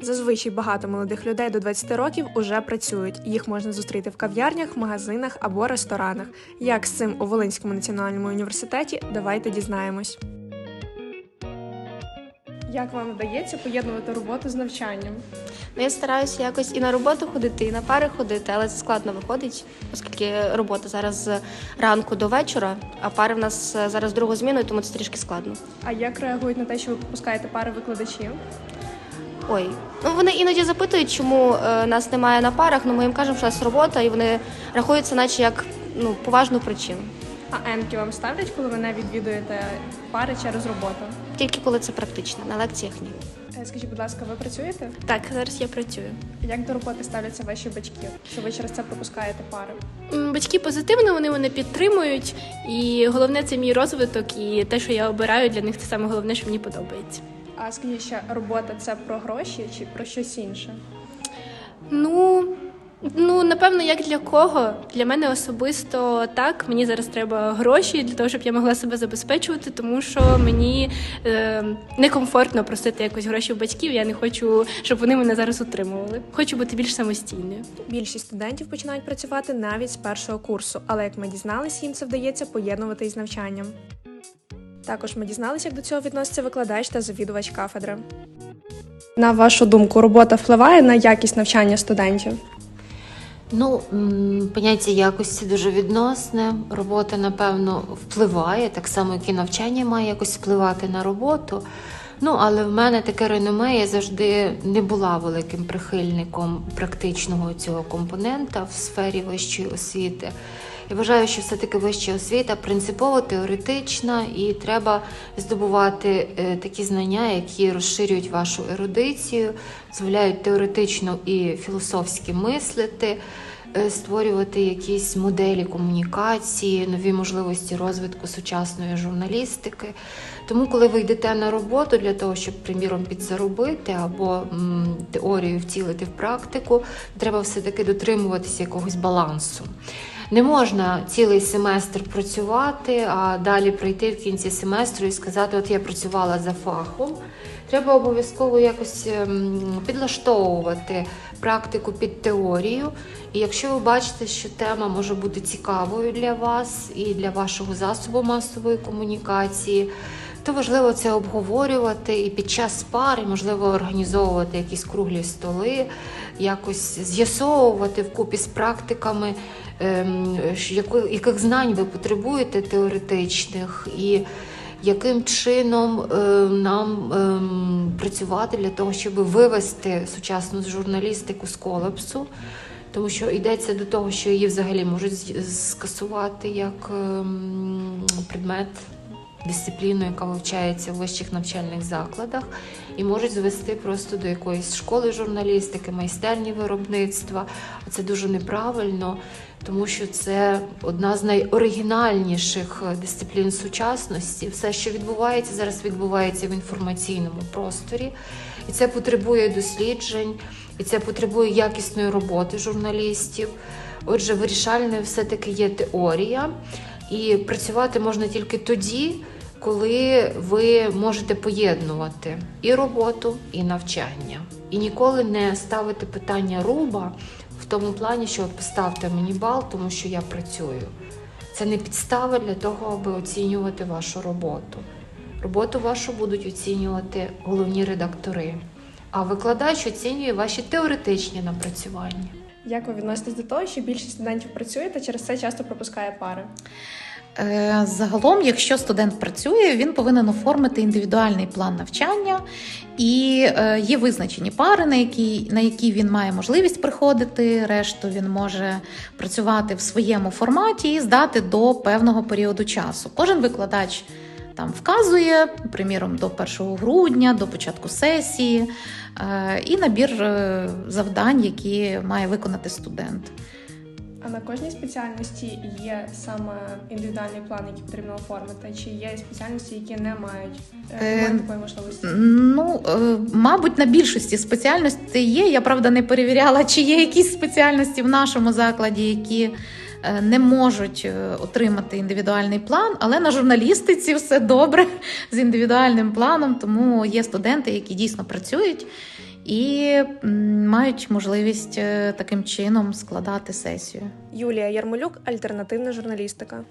Зазвичай багато молодих людей до 20 років уже працюють. Їх можна зустріти в кав'ярнях, магазинах або ресторанах. Як з цим у Волинському національному університеті? Давайте дізнаємось. Як вам вдається поєднувати роботу з навчанням? Ну, я стараюся якось і на роботу ходити, і на пари ходити, але це складно виходить, оскільки робота зараз з ранку до вечора, а пари в нас зараз другу зміну, тому це трішки складно. А як реагують на те, що ви пропускаєте пари викладачів? Ой, ну вони іноді запитують, чому е, нас немає на парах. Ну ми їм кажемо, що у нас робота, і вони рахуються, наче як ну поважну причину. А енки вам ставлять, коли ви не відвідуєте пари через роботу? Тільки коли це практично, на лекціях ні. Е, Скажіть, будь ласка, ви працюєте? Так, зараз я працюю. Як до роботи ставляться ваші батьки? Що ви через це пропускаєте пари? М, Батьки позитивно, вони мене підтримують, і головне це мій розвиток, і те, що я обираю, для них це саме головне, що мені подобається. А скажіть ще, робота це про гроші чи про щось інше? Ну, ну напевно, як для кого? Для мене особисто так. Мені зараз треба гроші для того, щоб я могла себе забезпечувати, тому що мені е, некомфортно просити якось гроші в батьків. Я не хочу, щоб вони мене зараз утримували. Хочу бути більш самостійною. Більшість студентів починають працювати навіть з першого курсу, але як ми дізналися, їм це вдається поєднувати із навчанням. Також ми дізналися, як до цього відноситься викладач та завідувач кафедри. На вашу думку, робота впливає на якість навчання студентів? Ну, поняття якості дуже відносне. Робота, напевно, впливає, так само, як і навчання має якось впливати на роботу. Ну, але в мене таке реноме, я завжди не була великим прихильником практичного цього компонента в сфері вищої освіти. Я вважаю, що все-таки вища освіта принципово теоретична, і треба здобувати е, такі знання, які розширюють вашу ерудицію, дозволяють теоретично і філософськи мислити, е, створювати якісь моделі комунікації, нові можливості розвитку сучасної журналістики. Тому, коли ви йдете на роботу для того, щоб, приміром, підзаробити або м, теорію втілити в практику, треба все-таки дотримуватися якогось балансу. Не можна цілий семестр працювати, а далі прийти в кінці семестру і сказати, от я працювала за фахом. Треба обов'язково якось ем, підлаштовувати практику під теорію. І якщо ви бачите, що тема може бути цікавою для вас і для вашого засобу масової комунікації, то важливо це обговорювати і під час пари, можливо, організовувати якісь круглі столи, якось з'ясовувати вкупі з практиками, ем, яких знань ви потребуєте теоретичних, і яким чином е, нам ем, працювати для того, щоб вивести сучасну журналістику з колапсу. Тому що йдеться до того, що її взагалі можуть скасувати як ем, предмет дисципліну, яка вивчається в вищих навчальних закладах, і можуть звести просто до якоїсь школи журналістики, майстерні виробництва. А це дуже неправильно, тому що це одна з найоригінальніших е, дисциплін сучасності. Все, що відбувається зараз, відбувається в інформаційному просторі, і це потребує досліджень, і це потребує якісної роботи журналістів. Отже, вирішальною все-таки є теорія, і працювати можна тільки тоді, коли ви можете поєднувати і роботу, і навчання. І ніколи не ставити питання руба в тому плані, що поставте мені бал, тому що я працюю. Це не підстава для того, аби оцінювати вашу роботу. Роботу вашу будуть оцінювати головні редактори, а викладач оцінює ваші теоретичні напрацювання. Як ви відноситесь до того, що більшість студентів працює та через це часто пропускає пари? Е, Загалом, якщо студент працює, він повинен оформити індивідуальний план навчання, і е, є визначені пари, на які, на які він має можливість приходити. Решту він може працювати в своєму форматі і здати до певного періоду часу. Кожен викладач там вказує, приміром, до 1 грудня, до початку сесії, е, і набір завдань, які має виконати студент. А на кожній спеціальності є саме індивідуальний план, який потрібно оформити, чи є спеціальності, які не мають, е, не Е, мають такої можливості? Ну, е, мабуть, на більшості спеціальностей є. Я правда не перевіряла, чи є якісь спеціальності в нашому закладі, які е, не можуть отримати індивідуальний план, але на журналістиці все добре з індивідуальним планом, тому є студенти, які дійсно працюють. І мають можливість е, таким чином складати сесію. Юлія Ярмолюк, альтернативна журналістика.